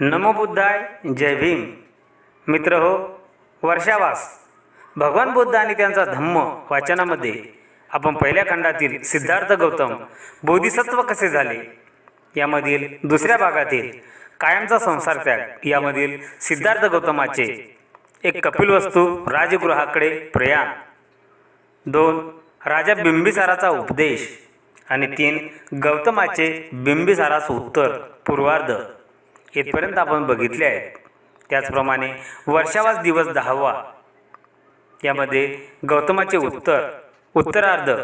नमो बुद्धाय जय भीम. मित्र हो वर्षावास. भगवान बुद्ध आणि त्यांचा धम्म वाचनामध्ये आपण पहिल्या खंडातील सिद्धार्थ गौतम बोधिसत्व कसे झाले? यामधील दुसऱ्या भागातील कायमचा संसार त्याग यामधील सिद्धार्थ गौतमाचे एक कपिलवस्तू राजगृहाकडे प्रयाण. दोन राजा बिंबिसाराचा उपदेश. आणि तीन गौतमाचे बिंबिसारास उत्तर पूर्वार्ध. इथपर्यंत आपण बघितले आहेत. त्याचप्रमाणे वर्षावास दिवस दहावा. यामध्ये गौतमाचे उत्तर उत्तरार्ध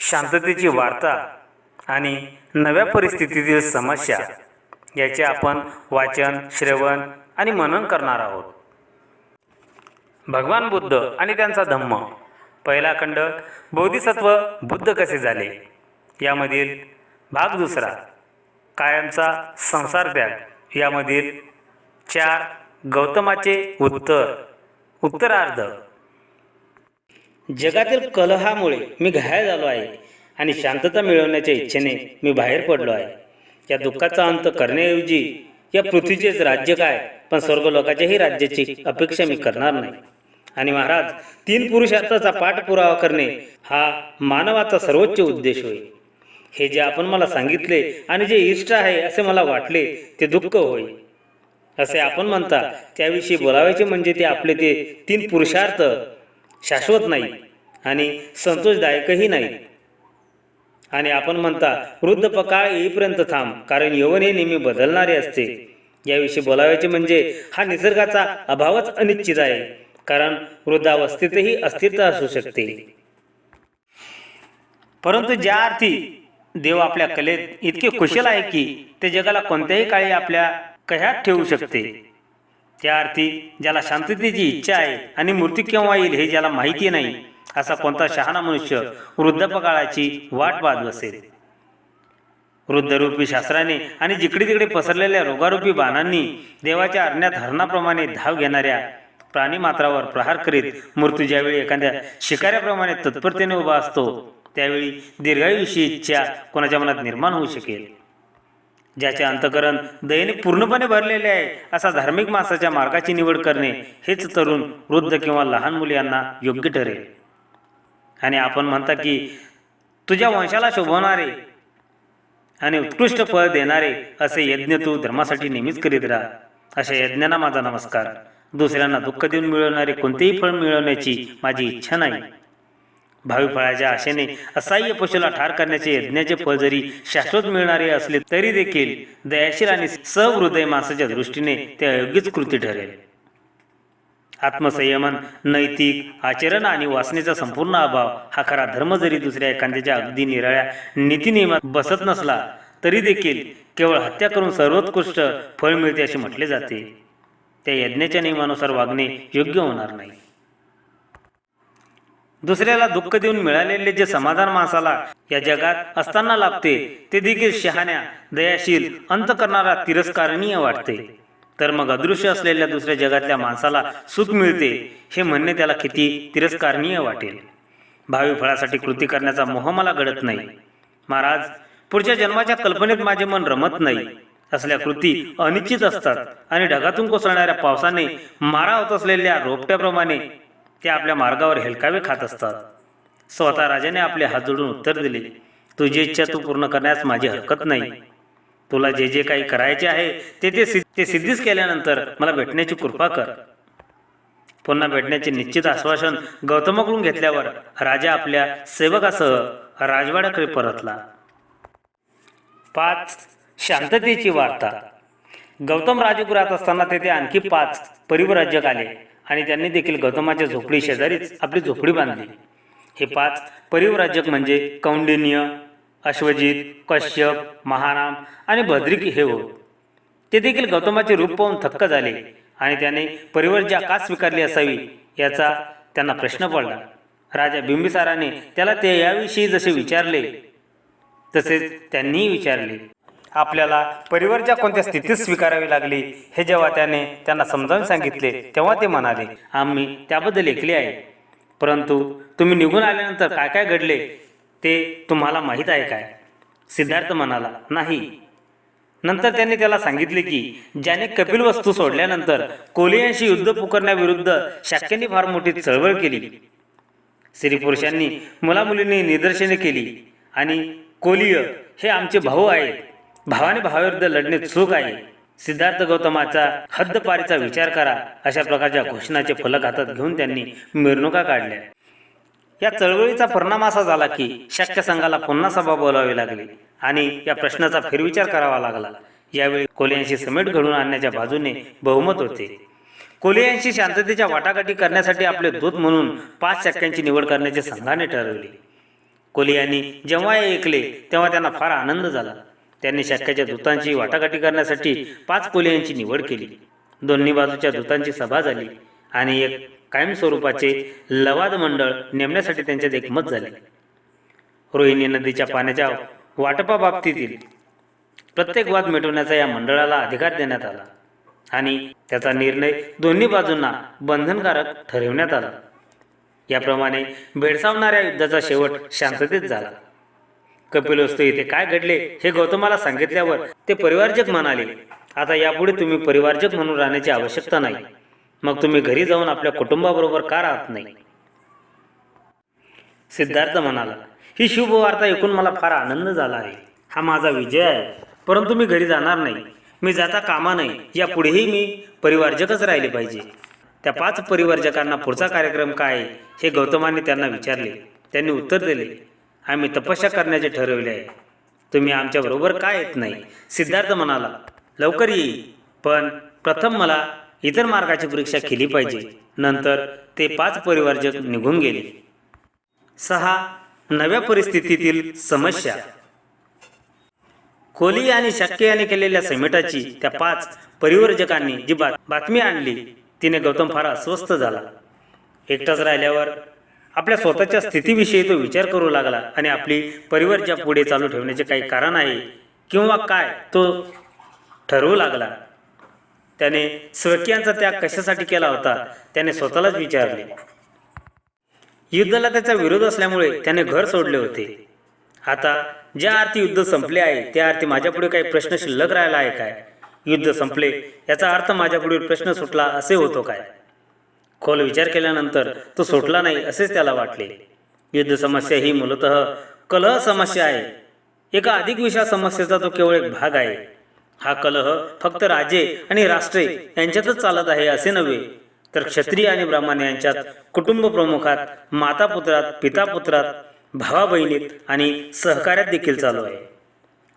शांततेची वार्ता आणि नव्या परिस्थितीतील समस्या याचे आपण वाचन श्रवण आणि मनन करणार आहोत. भगवान बुद्ध आणि त्यांचा धम्म. पहिला खंड बोधिसत्व बुद्ध कसे झाले? यामधील भाग दुसरा कायमचा संसार त्याग यामधील चार गौतमाचे उत्तर. उत्तरार्ध. जगातील कलहामुळे मी घायल झालो आहे आणि शांतता मिळवण्याच्या इच्छेने मी बाहेर पडलो आहे. या दुःखाचा अंत करण्याऐवजी या पृथ्वीचेच राज्य काय? पण स्वर्ग लोकाच्याही राज्याची अपेक्षा मी करणार नाही. आणि महाराज तीन पुरुषार्थाचा पाठपुरावा करणे हा मानवाचा सर्वोच्च उद्देश होय. हे जे आपण मला सांगितले आणि जे इष्ट आहे असे मला वाटले ते दुःख होय. असे आपण म्हणता त्याविषयी बोलावायचे म्हणजे ते आपले ते तीन पुरुषार्थ शाश्वत नाही आणि संतोषदायकही नाही. आणि आपण म्हणता वृद्ध पकाळ येईपर्यंत थांब कारण यवन हे नेहमी बदलणारे असते. याविषयी बोलावायचे म्हणजे हा निसर्गाचा अभावच अनिश्चित आहे कारण वृद्धावस्थेतही अस्तित्व असू शकते. परंतु ज्या अर्थी देव आपल्या कलेत इतके कुशल आहे की ते जगाला कोणत्याही काळी आपल्या कह्यात ठेवू शकते. त्या अर्थी ज्याला शांततेची इच्छा आहे आणि मृत्यू केव्हा येईल हे ज्याला माहिती नाही असा कोणता शहाणा मनुष्य वृद्धपकाळाची वाट पाहत बसेल. वृद्धरूपी शास्त्राने आणि जिकडे तिकडे पसरलेल्या रोगारूपी बाणांनी देवाच्या अरण्यात हरणाप्रमाणे धाव घेणाऱ्या प्राणीमात्रावर प्रहार करीत मृत्यू ज्यावेळी एखाद्या शिकाऱ्याप्रमाणे तत्परतेने उभा असतो त्यावेळी दीर्घायुषी इच्छा कोणाच्या मनात निर्माण होऊ शकेल. ज्याचे अंतकरण दयेने पूर्णपणे भरलेले आहे असा धार्मिक माणसाच्या मार्गाची निवड करणे हेच तरुण वृद्ध किंवा लहान मुले यांना योग्य ठरेल. आणि आपण म्हणता की तुझ्या वंशाला शोभवणारे आणि उत्कृष्ट फळ देणारे असे यज्ञ तू धर्मासाठी नेहमीच करीत राहा. अशा यज्ञांना माझा नमस्कार. दुसऱ्यांना दुःख देऊन मिळवणारे कोणतेही फळ मिळवण्याची माझी इच्छा नाही. भावी फळाच्या आशेने असह्य पशुला ठार करण्याचे यज्ञाचे फळ जरी शाश्वत मिळणारे असले तरी देखील दयाशील आणि सहृदय माणसाच्या दृष्टीने ते अयोग्यच कृती ठरेल. आत्मसंयमन नैतिक आचरण आणि वासनेचा संपूर्ण अभाव हा खरा धर्म जरी दुसऱ्या एखाद्याच्या अगदी निराळ्या नीतिनियमात बसत नसला तरी देखील केवळ हत्या करून सर्वोत्कृष्ट फळ मिळते असे म्हटले जाते. त्या यज्ञाच्या नियमानुसार वागणे योग्य होणार नाही. दुसऱ्याला दुःख देऊन मिळालेले जे समाधान माणसाला या जगात असताना लाभते ते देखील शहाण्या दयाशील अंत करणारा तिरस्कारणीय वाटते. तर मग अदृश्य असलेल्या दुसऱ्या जगातल्या माणसाला सुख मिळते हे म्हणणे त्याला किती तिरस्कारणीय वाटेल. भावी फळासाठी कृती करण्याचा मोह मला घडत नाही. महाराज पुढच्या जन्माच्या कल्पनेत माझे मन रमत नाही. असल्या कृती अनिश्चित असतात आणि ढगातून कोसळणाऱ्या पावसाने मारा होत असलेल्या रोपट्याप्रमाणे ते आपल्या मार्गावर हेलकावे खात असतात. स्वतः राजाने आपले हात जोडून उत्तर दिले तुझी इच्छा तू पूर्ण करण्यास माझी हरकत नाही. तुला जे जे काही करायचे आहे ते ते ते सिद्धीच केल्यानंतर मला भेटण्याची कृपा कर. पुन्हा भेटण्याचे निश्चित आश्वासन गौतमाकडून घेतल्यावर राजा आपल्या सेवकासह राजवाड्याकडे परतला. पाच शांततेची वार्ता. गौतम राजगुरात असताना तेथे आणखी पाच परिवराज्यक आले. आणि त्यांनी देखील गौतमाच्या झोपडी शेजारीच आपली झोपडी बांधली. हे पाच परिवराज्यक म्हणजे कौंडिन्य अश्वजित कश्यप महाराम आणि भद्रिक हे होत. ते देखील गौतमाचे रूप पाहून थक्क झाले आणि त्याने परिवर्जा का स्वीकारली असावी याचा त्यांना प्रश्न पडला. राजा बिंबिसाराने त्याला ते याविषयी जसे विचारले तसेच त्यांनीही विचारले. आपल्याला परिवारच्या कोणत्या स्थितीत स्वीकारावी लागली हे जेव्हा त्याने त्यांना समजावून सांगितले तेव्हा ते म्हणाले आम्ही त्याबद्दल ऐकले आहे. परंतु तुम्ही निघून आल्यानंतर काय काय घडले ते तुम्हाला माहीत आहे काय? सिद्धार्थ म्हणाला नाही. नंतर त्यांनी त्याला सांगितले की ज्याने कपिल वस्तू सोडल्यानंतर कोलियांशी युद्ध पुकारण्याविरुद्ध शाक्यांनी फार मोठी चळवळ केली. स्त्री पुरुषांनी मुलामुलींनी निदर्शने केली आणि कोलिय हे आमचे भाऊ आहेत. भावाने भावाविरुद्ध लढणे चूक आहे. सिद्धार्थ गौतमाचा हद्दपारीचा विचार करा अशा प्रकारच्या घोषणाचे फलक हातात घेऊन त्यांनी मिरवणुका काढल्या. या चळवळीचा परिणाम असा झाला की शक्य संघाला पुन्हा सभा बोलावी लागली आणि या प्रश्नाचा फेरविचार करावा लागला. यावेळी कोलियांशी समेट घडवून आणण्याच्या बाजूने बहुमत होते. कोलियांशी शांततेच्या वाटाघाटी करण्यासाठी आपले दूत म्हणून पाच शक्यांची निवड करण्याचे संघाने ठरवले. कोलियांनी जेव्हा हे ऐकले तेव्हा त्यांना फार आनंद झाला. त्यांनी शक्याच्या दूतांची वाटाघाटी करण्यासाठी पाच कोलियांची निवड केली. दोन्ही बाजूच्या दूतांची सभा झाली आणि एक कायमस्वरूपाचे लवाद मंडळ नेमण्यासाठी त्यांच्यात एकमत झाले. रोहिणी नदीच्या पाण्याच्या वाटपाबाबतीतील प्रत्येक वाद मिटवण्याचा या मंडळाला अधिकार देण्यात आला आणि त्याचा निर्णय दोन्ही बाजूंना बंधनकारक ठरवण्यात आला. याप्रमाणे भेडसावणाऱ्या युद्धाचा शेवट शांततेत झाला. कपिलवस्तू येथे काय घडले हे गौतमाला सांगितल्यावर ते परिवारजक म्हणाले आता यापुढे तुम्ही परिवारजक म्हणून राहण्याची आवश्यकता नाही. मग तुम्ही घरी जाऊन आपल्या कुटुंबाबरोबर का राहत नाही? सिद्धार्थ म्हणाला ही शुभवार्ता ऐकून मला फार आनंद झाला आहे. हा माझा विजय आहे. परंतु मी घरी जाणार नाही. मी जाता कामा नाही यापुढेही मी परिवारजकच राहिले पाहिजे. त्या पाच परिवारजकांना पुढचा कार्यक्रम काय आहे हे गौतमाने त्यांना विचारले. त्यांनी उत्तर दिले आम्ही तपस्या करण्याचे ठरवले आहे. तुम्ही आमच्याबरोबर काय येत नाही? सिद्धार्थ म्हणाला लवकर येईल पण प्रथम मला इतर मार्गाची परीक्षा केली पाहिजे. नंतर ते पाच परिवारजक निघून गेले. सहा नव्या परिस्थितीतील समस्या. कोहली आणि शक्य याने केलेल्या समेटाची त्या पाच परिवर्जकांनी जी बात बातमी आणली तिने गौतम फार अस्वस्थ झाला. एकटाच राहिल्यावर आपल्या स्वतःच्या स्थितीविषयी तो विचार करू लागला आणि आपली परिवारच्या पुढे चालू ठेवण्याचे काही कारण आहे किंवा काय तो ठरवू लागला. त्याने स्वकीयांचा त्याग कशासाठी केला होता? त्याने स्वतःलाच विचारले. युद्धाला त्याचा विरोध असल्यामुळे त्याने घर सोडले होते. आता ज्या अर्थी युद्ध संपले आहे त्या अर्थी माझ्यापुढे काही प्रश्न शिल्लक राहिला आहे काय? युद्ध संपले याचा अर्थ माझ्यापुढील प्रश्न सुटला असे होतो काय? खोल विचार केल्यानंतर तो सुटला नाही असेच त्याला वाटले. युद्ध समस्या ही मूलतः कलह समस्या आहे. एका अधिक विषय समस्येचा तो केवळ एक भाग आहे. हा कलह फक्त राजे आणि राष्ट्रे यांच्यातच चालत आहे असे नव्हे तर क्षत्रिय आणि ब्राह्मण यांच्यात कुटुंब प्रमुखात माता पुत्रात पिता पुत्रात भावा बहिणीत आणि सहकार्यात देखील चालू आहे.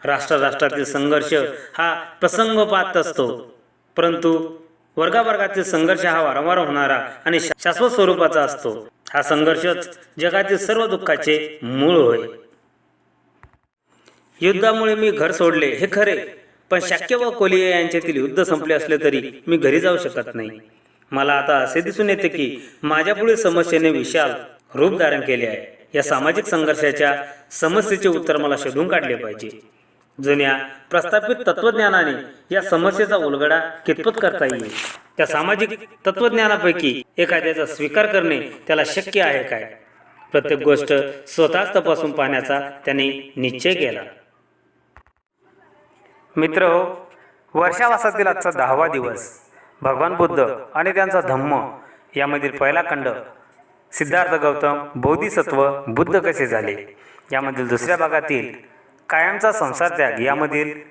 राष्ट्र राष्ट्रातील संघर्ष हा प्रसंगोपात असतो. परंतु वर्गावर्गातील संघर्ष हा वारंवार होणारा आणि शाश्वत स्वरूपाचा असतो. हा संघर्षच जगातील सर्व दुःखाचे मूळ होय. युद्धामुळे मी घर सोडले हे खरे पण शक्य व कोलिया यांच्यातील युद्ध संपले असले तरी मी घरी जाऊ शकत नाही. मला आता असे दिसून येते की माझ्यापुढील समस्येने विशाल रूप धारण केले आहे. या सामाजिक संघर्षाच्या समस्येचे उत्तर मला शोधून काढले पाहिजे. जुन्या प्रस्थापित तत्वज्ञानाने या समस्येचा उलगडा कितपत करता येईल? त्या सामाजिक तत्वज्ञानापैकी एखाद्याचा स्वीकार करणे त्याला शक्य आहे काय? प्रत्येक गोष्ट स्वतःच तपासून पाहण्याचा त्याने निश्चय केला. मित्र हो वर्षावासातील आजचा दहावा दिवस भगवान बुद्ध आणि त्यांचा धम्म यामधील पहिला खंड सिद्धार्थ गौतम बोधिसत्व बुद्ध कसे झाले? यामधील दुसऱ्या भागातील कायमचा संसार त्याग. यामधील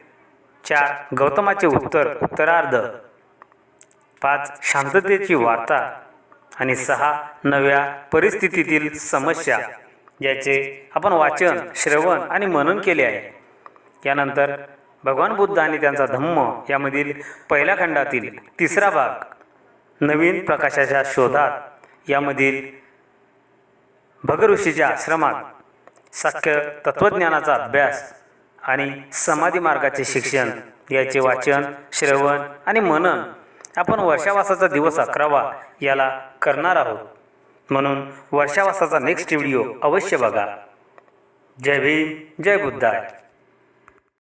चार गौतमाचे उत्तर उत्तरार्ध. पाच शांततेची वार्ता. आणि सहा नव्या परिस्थितीतील समस्या. याचे आपण वाचन श्रवण आणि मनन केले आहे. यानंतर भगवान बुद्ध आणि त्यांचा धम्म यामधील पहिल्या खंडातील तिसरा भाग. नवीन प्रकाशाच्या शोधात यामधील भगऋषीच्या आश्रमात साख्य तत्वज्ञानाचा अभ्यास आणि समाधी मार्गाचे शिक्षण याचे वाचन श्रवण आणि मनन आपण वर्षावासाचा दिवस अकरावा याला करणार आहोत. म्हणून वर्षावासाचा नेक्स्ट व्हिडिओ अवश्य बघा. जय भीम जय बुद्धाय.